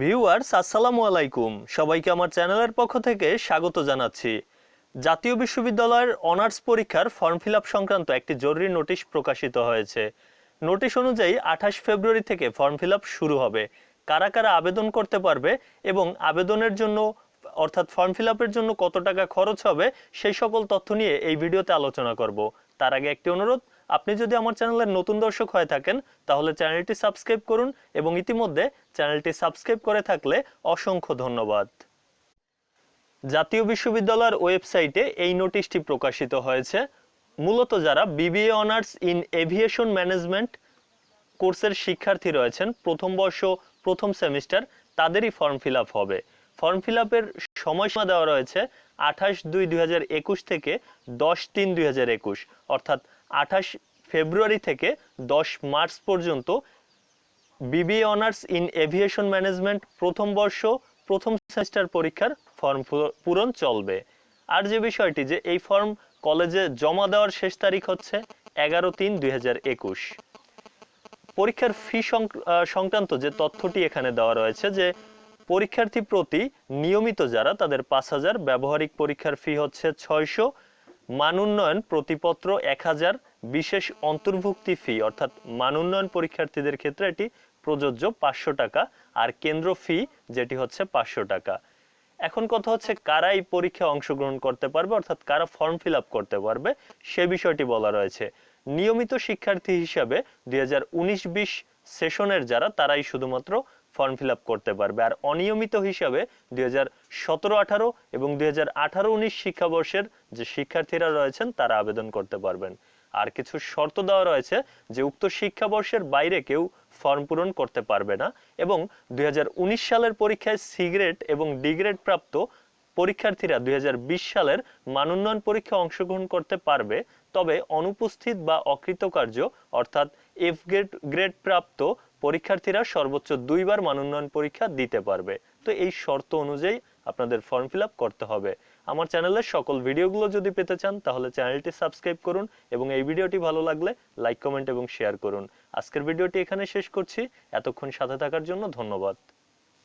Viewers, আসসালামু আলাইকুম। সবাইকে আমার চ্যানেলের পক্ষ থেকে স্বাগত জানাচ্ছি। জাতীয় বিশ্ববিদ্যালয়ের অনার্স পরীক্ষার ফর্ম ফিল সংক্রান্ত একটি জরুরি নোটিশ প্রকাশিত হয়েছে। নোটিশ অনুযায়ী আঠাশ ফেব্রুয়ারি থেকে ফর্ম ফিল শুরু হবে। কারা কারা আবেদন করতে পারবে এবং আবেদনের জন্য, অর্থাৎ ফর্ম ফিল জন্য কত টাকা খরচ হবে, সেই সকল তথ্য নিয়ে এই ভিডিওতে আলোচনা করব। তার আগে একটি অনুরোধ আপনি যদি আমার চ্যানেলের নতুন দর্শক হয়ে থাকেন, তাহলে চ্যানেলটি সাবস্ক্রাইব করুন এবং ইতিমধ্যে চ্যানেলটি সাবস্ক্রাইব করে থাকলে অসংখ্য ধন্যবাদ। জাতীয় বিশ্ববিদ্যালয়ের ওয়েবসাইটে এই নোটিশটি প্রকাশিত হয়েছে। মূলত যারা BBA honours in aviation management কোর্সের শিক্ষার্থী রয়েছেন, প্রথম বর্ষ, প্রথম সেমিস্টার, তাদেরই ফর্ম ফিল হবে। ফর্ম ফিল আপের সময়সীমা দেওয়া রয়েছে আঠাশ দুই দুই থেকে দশ তিন দুই অর্থাৎ আঠাশ ফেব্রুয়ারি থেকে দশ মার্চ পর্যন্ত BBA honours in aviation management প্রথম বর্ষ, প্রথম সেমিস্টার পরীক্ষার ফর্ম পূরণ চলবে। আর যে বিষয়টি যে এই ফর্ম কলেজে জমা দেওয়ার শেষ তারিখ হচ্ছে এগারো তিন দুই পরীক্ষার ফি সংক্রান্ত যে তথ্যটি এখানে দেওয়া রয়েছে যে পরীক্ষার্থী প্রতি নিয়মিত যারা তাদের পাঁচ হাজার ব্যবহারিক পরীক্ষার ফি হচ্ছে ছয়শো মান উন্নয়ন প্রতিপত্র এক হাজার বিশেষ অন্তর্ভুক্তি ফি অর্থাৎ মান উন্নয়ন পরীক্ষার্থীদের ক্ষেত্রে এটি প্রযোজ্য পাঁচশো টাকা আর কেন্দ্র ফি যেটি হচ্ছে পাঁচশো টাকা। এখন কথা হচ্ছে কারা এই পরীক্ষায় অংশগ্রহণ করতে পারবে, অর্থাৎ কারা ফর্ম ফিল আপ করতে পারবে, সে বিষয়টি বলা রয়েছে। নিয়মিত শিক্ষার্থী হিসাবে দুই হাজার উনিশ বিশ সেশনের যারা, তারাই শুধুমাত্র ফর্ম ফিল করতে পারবে। আর অনিয়মিত হিসাবে দুই হাজার সতেরো আঠারো এবং দুই হাজার আঠারো উনিশ শিক্ষাবর্ষের যে শিক্ষার্থীরা রয়েছেন, তারা আবেদন করতে পারবেন। আর কিছু শর্ত দেওয়া রয়েছে যে, উক্ত শিক্ষাবর্ষের বাইরে কেউ ফর্ম পূরণ করতে পারবে না এবং দুই হাজার উনিশ সালের পরীক্ষায় সিগ্রেট এবং ডিগ্রেড প্রাপ্ত পরীক্ষার্থীরা দুই হাজার বিশ সালের মানোন্নয়ন পরীক্ষায় অংশগ্রহণ করতে পারবে, তবে অনুপস্থিত বা অকৃতকার্য, অর্থাৎ এফ গ্রেড গ্রেড প্রাপ্ত পরীক্ষার্থীরা সর্বোচ্চ দুইবার মানোন্নয়ন পরীক্ষা দিতে পারবে। তো এই শর্ত অনুযায়ী আপনাদের ফর্ম ফিল করতে হবে। আমার চ্যানেলের সকল ভিডিওগুলো যদি পেতে চান, তাহলে চ্যানেলটি সাবস্ক্রাইব করুন এবং এই ভিডিওটি ভালো লাগলে লাইক কমেন্ট এবং শেয়ার করুন। আজকের ভিডিওটি এখানে শেষ করছি। এতক্ষণ সাথে থাকার জন্য ধন্যবাদ।